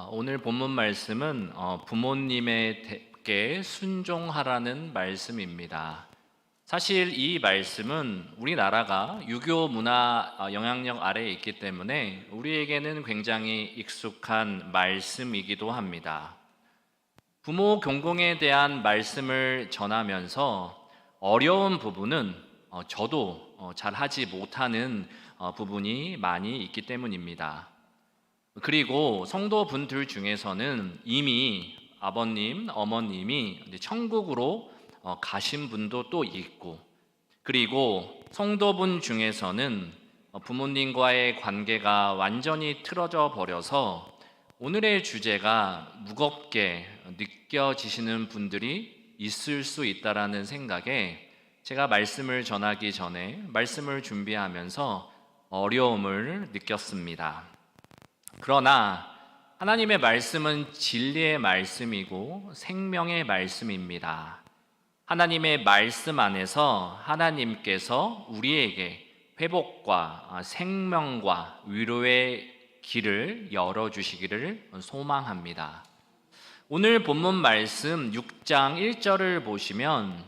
어, 오늘 본문 말씀은 어, 부모님에게 순종하라는 말씀입니다. 사실 이 말씀은 우리나라가 유교 문화 어, 영향력 아래에 있기 때문에 우리에게는 굉장히 익숙한 말씀이기도 합니다. 부모 공공에 대한 말씀을 전하면서 어려운 부분은 어, 저도 어, 잘 하지 못하는 어, 부분이 많이 있기 때문입니다. 그리고 성도분들 중에서는 이미 아버님, 어머님이 천국으로 어, 가신 분도 또 있고, 그리고 성도분 중에서는 어, 부모님과의 관계가 완전히 틀어져 버려서 오늘의 주제가 무겁게 느껴지시는 분들이 있을 수 있다라는 생각에 제가 말씀을 전하기 전에 말씀을 준비하면서 어려움을 느꼈습니다. 그러나 하나님의 말씀은 진리의 말씀이고 생명의 말씀입니다. 하나님의 말씀 안에서 하나님께서 우리에게 회복과 생명과 위로의 길을 열어주시기를 소망합니다. 오늘 본문 말씀 6장 1절을 보시면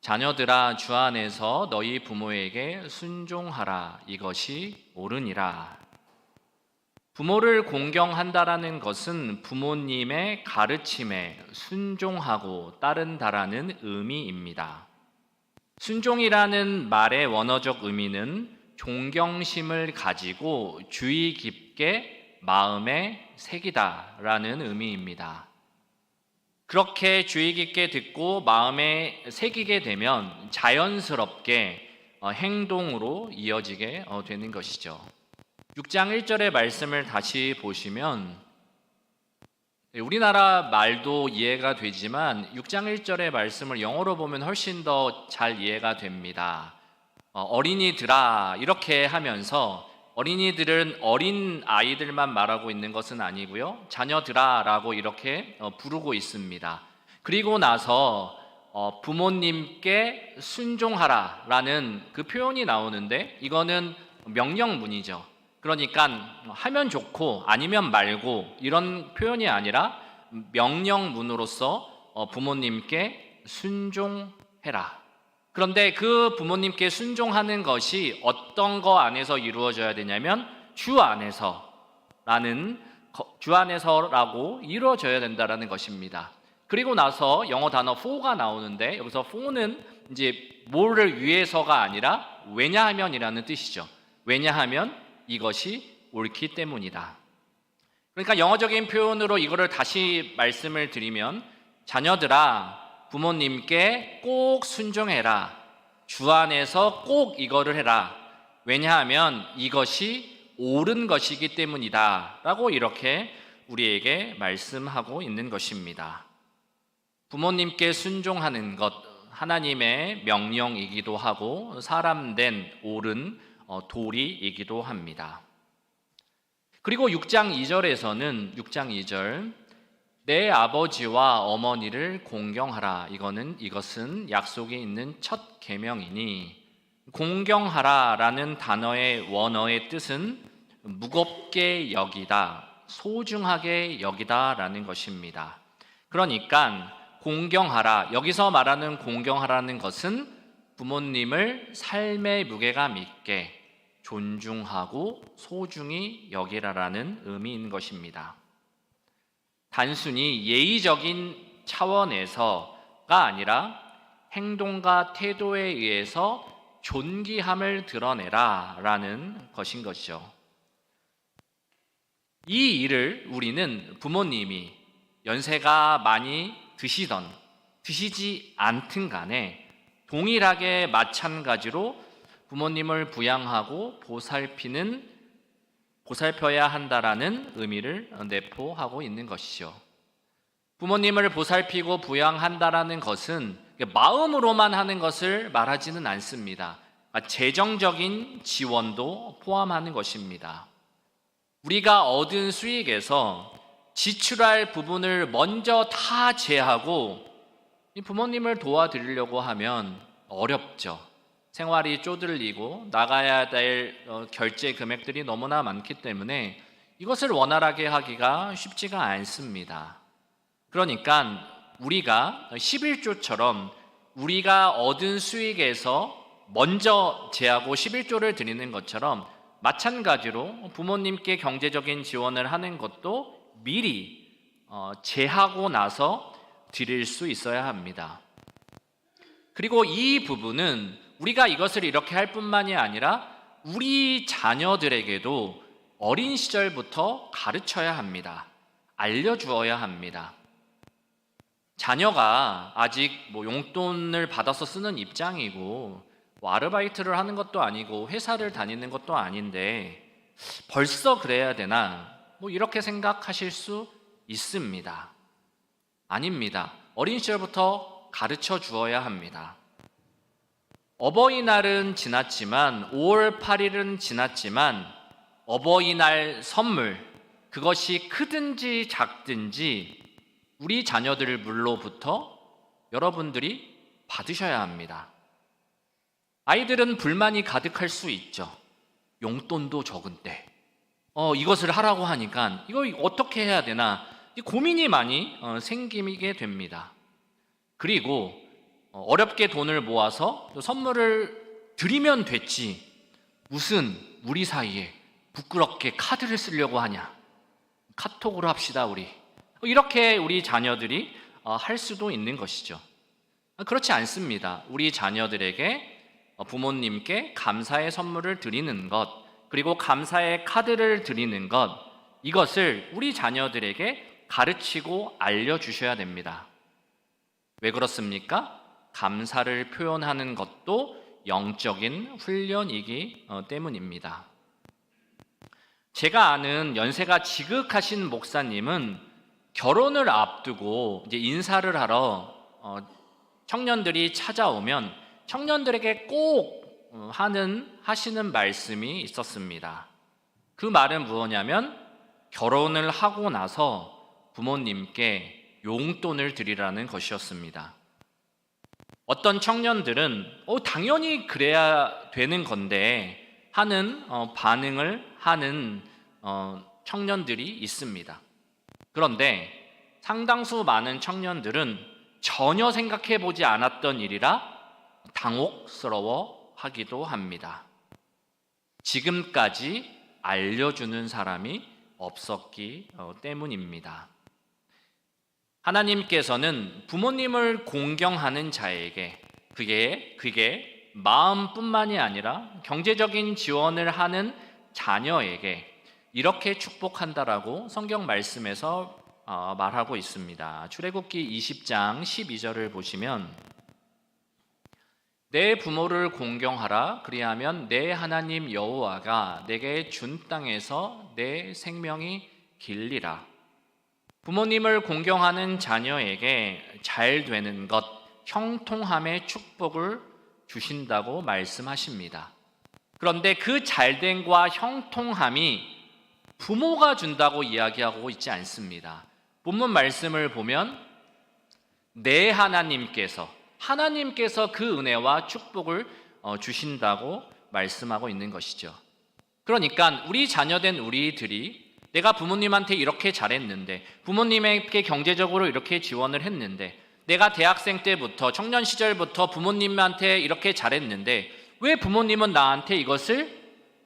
자녀들아 주 안에서 너희 부모에게 순종하라 이것이 옳으니라 부모를 공경한다라는 것은 부모님의 가르침에 순종하고 따른다라는 의미입니다. 순종이라는 말의 원어적 의미는 존경심을 가지고 주의 깊게 마음에 새기다라는 의미입니다. 그렇게 주의 깊게 듣고 마음에 새기게 되면 자연스럽게 어, 행동으로 이어지게 어, 되는 것이죠. 6장 1절의 말씀을 다시 보시면 네, 우리나라 말도 이해가 되지만 6장 1절의 말씀을 영어로 보면 훨씬 더 잘 이해가 됩니다. 어, 어린이들아 이렇게 하면서 어린이들은 어린 아이들만 말하고 있는 것은 아니고요. 자녀들아라고 이렇게 어, 부르고 있습니다. 그리고 나서 어, 부모님께 순종하라라는 그 표현이 나오는데 이거는 명령문이죠. 그러니까 하면 좋고 아니면 말고 이런 표현이 아니라 명령문으로서 어, 부모님께 순종해라. 그런데 그 부모님께 순종하는 것이 어떤 거 안에서 이루어져야 되냐면 주 안에서라는 주 안에서라고 이루어져야 된다라는 것입니다. 그리고 나서 영어 단어 for가 나오는데 여기서 for는 이제 뭐를 위해서가 아니라 왜냐하면이라는 뜻이죠. 왜냐하면 이것이 옳기 때문이다. 그러니까 영어적인 표현으로 이거를 다시 말씀을 드리면 자녀들아 부모님께 꼭 순종해라. 주 안에서 꼭 이거를 해라. 왜냐하면 이것이 옳은 것이기 때문이다. 라고 이렇게 우리에게 말씀하고 있는 것입니다. 부모님께 순종하는 것, 하나님의 명령이기도 하고 사람된 옳은 어, 도리이기도 합니다. 그리고 6장 2절에서는 6장 2절 내 아버지와 어머니를 공경하라. 이거는 이것은 약속에 있는 첫 계명이니 공경하라라는 단어의 원어의 뜻은 무겁게 여기다, 소중하게 여기다라는 것입니다. 그러니까 공경하라. 여기서 말하는 공경하라는 것은 부모님을 삶의 무게감 있게 존중하고 소중히 여기라라는 의미인 것입니다. 단순히 예의적인 차원에서가 아니라 행동과 태도에 의해서 존귀함을 드러내라 라는 것인 것이죠. 이 일을 우리는 부모님이 연세가 많이 드시던 드시지 않든 간에 동일하게 마찬가지로 부모님을 부양하고 보살피는 보살펴야 한다라는 의미를 내포하고 있는 것이죠. 부모님을 보살피고 부양한다라는 것은 마음으로만 하는 것을 말하지는 않습니다. 그러니까 재정적인 지원도 포함하는 것입니다. 우리가 얻은 수익에서 지출할 부분을 먼저 다 제하고 부모님을 도와드리려고 하면 어렵죠. 생활이 쪼들리고 나가야 될 어, 결제 금액들이 너무나 많기 때문에 이것을 원활하게 하기가 쉽지가 않습니다. 그러니까 우리가 11조처럼 우리가 얻은 수익에서 먼저 제하고 11조를 드리는 것처럼 마찬가지로 부모님께 경제적인 지원을 하는 것도 미리 어, 제하고 나서 드릴 수 있어야 합니다. 그리고 이 부분은 우리가 이것을 이렇게 할 뿐만이 아니라 우리 자녀들에게도 어린 시절부터 가르쳐야 합니다. 알려주어야 합니다. 자녀가 아직 뭐 용돈을 받아서 쓰는 입장이고 뭐 아르바이트를 하는 것도 아니고 회사를 다니는 것도 아닌데 벌써 그래야 되나 뭐 이렇게 생각하실 수 있습니다. 아닙니다. 어린 시절부터 가르쳐 주어야 합니다. 어버이날은 지났지만 5월 8일은 지났지만 어버이날 선물 그것이 크든지 작든지 우리 자녀들 물로부터 여러분들이 받으셔야 합니다. 아이들은 불만이 가득할 수 있죠. 용돈도 적은데. 어, 이것을 하라고 하니까 이거 어떻게 해야 되나 고민이 많이 어, 생기게 됩니다. 그리고 어, 어렵게 돈을 모아서 선물을 드리면 됐지. 무슨 우리 사이에 부끄럽게 카드를 쓰려고 하냐. 카톡으로 합시다, 우리. 이렇게 우리 자녀들이 어, 할 수도 있는 것이죠. 그렇지 않습니다. 우리 자녀들에게 어, 부모님께 감사의 선물을 드리는 것, 그리고 감사의 카드를 드리는 것, 이것을 우리 자녀들에게 가르치고 알려주셔야 됩니다. 왜 그렇습니까? 감사를 표현하는 것도 영적인 훈련이기 어, 때문입니다. 제가 아는 연세가 지극하신 목사님은 결혼을 앞두고 이제 인사를 하러 어, 청년들이 찾아오면 청년들에게 꼭 어, 하는 하시는 말씀이 있었습니다. 그 말은 무엇냐면 결혼을 하고 나서 부모님께 용돈을 드리라는 것이었습니다. 어떤 청년들은 어, 당연히 그래야 되는 건데 하는 어, 반응을 하는 어, 청년들이 있습니다. 그런데 상당수 많은 청년들은 전혀 생각해 보지 않았던 일이라 당혹스러워 하기도 합니다. 지금까지 알려주는 사람이 없었기 어, 때문입니다. 하나님께서는 부모님을 공경하는 자에게 그게 그게 마음뿐만이 아니라 경제적인 지원을 하는 자녀에게 이렇게 축복한다라고 성경 말씀에서 어, 말하고 있습니다. 출애굽기 20장 12절을 보시면 내 부모를 공경하라 그리하면 내 하나님 여호와가 내게 준 땅에서 내 생명이 길리라. 부모님을 공경하는 자녀에게 잘 되는 것, 형통함의 축복을 주신다고 말씀하십니다. 그런데 그 잘됨과 형통함이 부모가 준다고 이야기하고 있지 않습니다. 본문 말씀을 보면 내 하나님께서 하나님께서 그 은혜와 축복을 어, 주신다고 말씀하고 있는 것이죠. 그러니까 우리 자녀된 우리들이 내가 부모님한테 이렇게 잘했는데 부모님에게 경제적으로 이렇게 지원을 했는데 내가 대학생 때부터 청년 시절부터 부모님한테 이렇게 잘했는데 왜 부모님은 나한테 이것을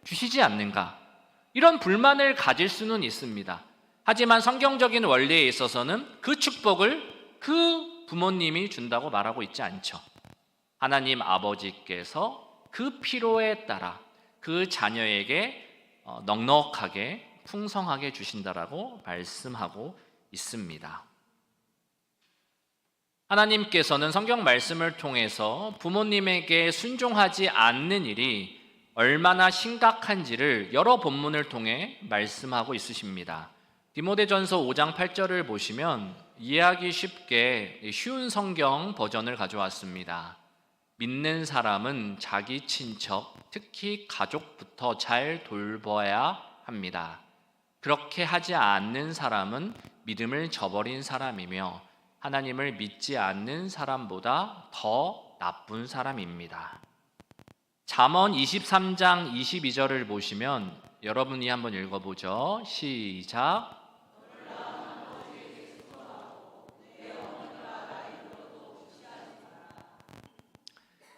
주시지 않는가? 이런 불만을 가질 수는 있습니다. 하지만 성경적인 원리에 있어서는 그 축복을 그 부모님이 준다고 말하고 있지 않죠. 하나님 아버지께서 그 필요에 따라 그 자녀에게 어, 넉넉하게 풍성하게 주신다라고 말씀하고 있습니다. 하나님께서는 성경 말씀을 통해서 부모님에게 순종하지 않는 일이 얼마나 심각한지를 여러 본문을 통해 말씀하고 있으십니다. 디모데전서 5장 8절을 보시면 이해하기 쉽게 쉬운 성경 버전을 가져왔습니다. 믿는 사람은 자기 친척, 특히 가족부터 잘 돌봐야 합니다. 그렇게 하지 않는 사람은 믿음을 저버린 사람이며 하나님을 믿지 않는 사람보다 더 나쁜 사람입니다. 잠언 23장 22절을 보시면 여러분이 한번 읽어보죠. 시작.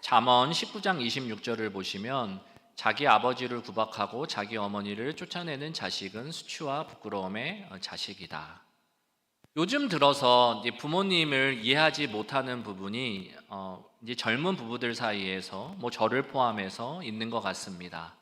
잠언 19장 26절을 보시면 자기 아버지를 구박하고 자기 어머니를 쫓아내는 자식은 수치와 부끄러움의 자식이다. 요즘 들어서 부모님을 이해하지 못하는 부분이 어, 이제 젊은 부부들 사이에서 뭐 저를 포함해서 있는 것 같습니다.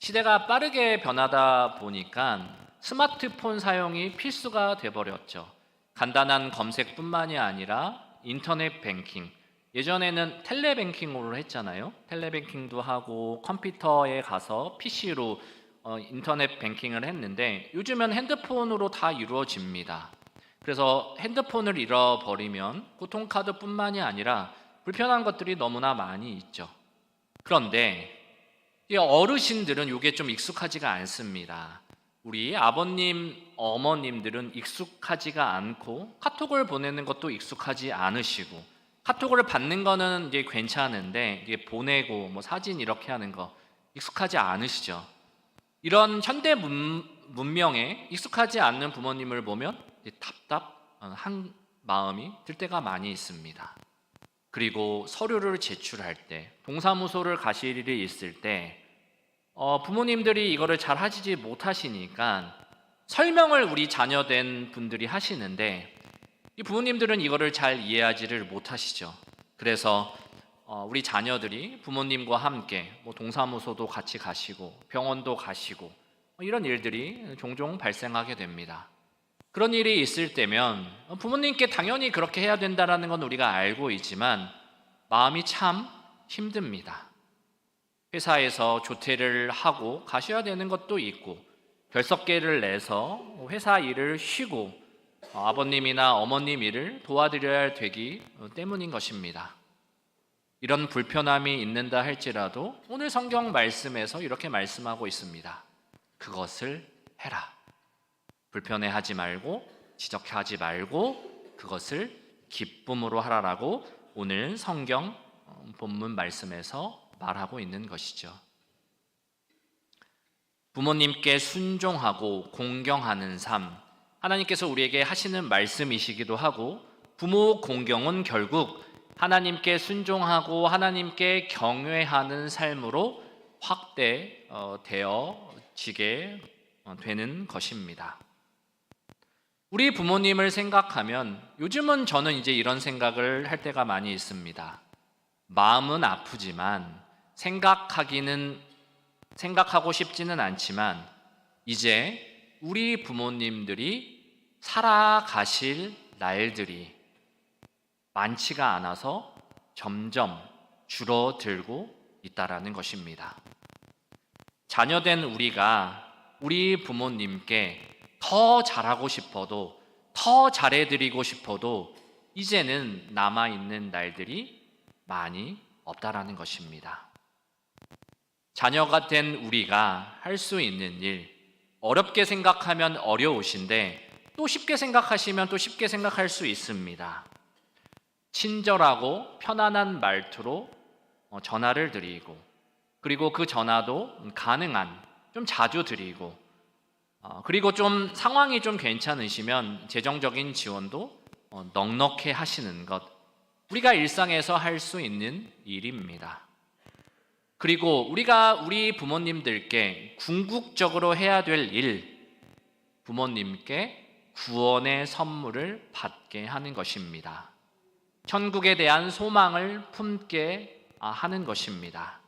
시대가 빠르게 변하다 보니까 스마트폰 사용이 필수가 돼버렸죠. 간단한 검색뿐만이 아니라 인터넷 뱅킹. 예전에는 텔레뱅킹으로 했잖아요. 텔레뱅킹도 하고 컴퓨터에 가서 PC로 어, 인터넷 뱅킹을 했는데 요즘은 핸드폰으로 다 이루어집니다. 그래서 핸드폰을 잃어버리면 교통카드뿐만이 아니라 불편한 것들이 너무나 많이 있죠. 그런데 이 어르신들은 이게 좀 익숙하지가 않습니다. 우리 아버님, 어머님들은 익숙하지가 않고 카톡을 보내는 것도 익숙하지 않으시고 카톡을 받는 거는 이제 괜찮은데 이게 보내고 뭐 사진 이렇게 하는 거 익숙하지 않으시죠. 이런 현대 문, 문명에 익숙하지 않는 부모님을 보면 답답한 마음이 들 때가 많이 있습니다. 그리고 서류를 제출할 때, 동사무소를 가실 일이 있을 때, 어, 부모님들이 이거를 잘 하시지 못하시니까 설명을 우리 자녀된 분들이 하시는데 이 부모님들은 이거를 잘 이해하지를 못하시죠. 그래서 어, 우리 자녀들이 부모님과 함께 뭐 동사무소도 같이 가시고 병원도 가시고 뭐 이런 일들이 종종 발생하게 됩니다. 그런 일이 있을 때면 부모님께 당연히 그렇게 해야 된다라는 건 우리가 알고 있지만 마음이 참 힘듭니다. 회사에서 조퇴를 하고 가셔야 되는 것도 있고 결석계를 내서 회사 일을 쉬고 어, 아버님이나 어머님 일을 도와드려야 되기 때문인 것입니다. 이런 불편함이 있는다 할지라도 오늘 성경 말씀에서 이렇게 말씀하고 있습니다. 그것을 해라. 불편해하지 말고 지적하지 말고 그것을 기쁨으로 하라라고 오늘 성경 어, 본문 말씀에서 말하고 있는 것이죠. 부모님께 순종하고 공경하는 삶, 하나님께서 우리에게 하시는 말씀이시기도 하고, 부모 공경은 결국 하나님께 순종하고 하나님께 경외하는 삶으로 확대되어지게 어, 되는 것입니다. 우리 부모님을 생각하면 요즘은 저는 이제 이런 생각을 할 때가 많이 있습니다. 마음은 아프지만 생각하기는 생각하고 싶지는 않지만 이제 우리 부모님들이 살아가실 날들이 많지가 않아서 점점 줄어들고 있다라는 것입니다. 자녀된 우리가 우리 부모님께 더 잘하고 싶어도 더 잘해드리고 싶어도 이제는 남아있는 날들이 많이 없다라는 것입니다. 자녀가 된 우리가 할 수 있는 일, 어렵게 생각하면 어려우신데 또 쉽게 생각하시면 또 쉽게 생각할 수 있습니다. 친절하고 편안한 말투로 어, 전화를 드리고 그리고 그 전화도 가능한 좀 자주 드리고 어, 그리고 좀 상황이 좀 괜찮으시면 재정적인 지원도 어, 넉넉해 하시는 것 우리가 일상에서 할 수 있는 일입니다. 그리고 우리가 우리 부모님들께 궁극적으로 해야 될 일, 부모님께 구원의 선물을 받게 하는 것입니다. 천국에 대한 소망을 품게 하는 것입니다.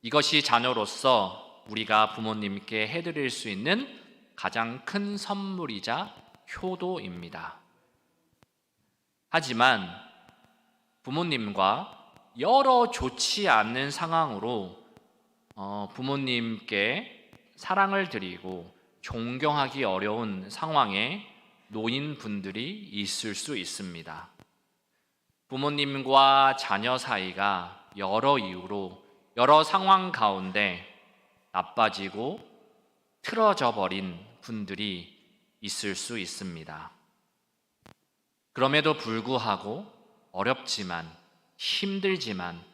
이것이 자녀로서 우리가 부모님께 해드릴 수 있는 가장 큰 선물이자 효도입니다. 하지만 부모님과 여러 좋지 않는 상황으로 어, 부모님께 사랑을 드리고 존경하기 어려운 상황에 노인 분들이 있을 수 있습니다. 부모님과 자녀 사이가 여러 이유로 여러 상황 가운데 나빠지고 틀어져 버린 분들이 있을 수 있습니다. 그럼에도 불구하고 어렵지만 힘들지만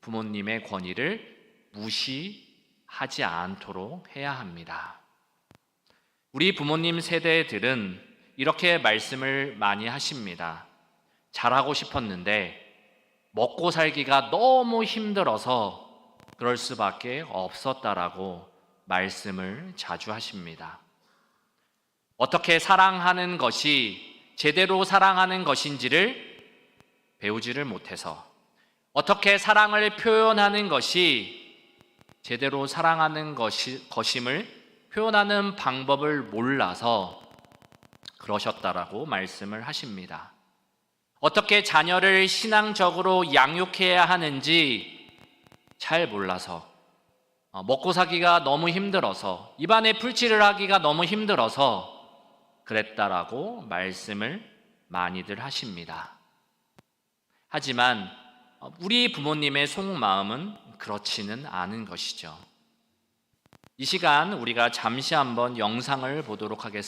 부모님의 권위를 무시 하지 않도록 해야 합니다. 우리 부모님 세대들은 이렇게 말씀을 많이 하십니다. 잘하고 싶었는데 먹고 살기가 너무 힘들어서 그럴 수밖에 없었다라고 말씀을 자주 하십니다. 어떻게 사랑하는 것이 제대로 사랑하는 것인지를 배우지를 못해서 어떻게 사랑을 표현하는 것이 제대로 사랑하는 것이, 것임을 표현하는 방법을 몰라서 그러셨다라고 말씀을 하십니다. 어떻게 자녀를 신앙적으로 양육해야 하는지 잘 몰라서 어, 먹고 사기가 너무 힘들어서 입안에 풀칠을 하기가 너무 힘들어서 그랬다라고 말씀을 많이들 하십니다. 하지만 어, 우리 부모님의 속마음은 그렇지는 않은 것이죠. 이 시간 우리가 잠시 한번 영상을 보도록 하겠습니다.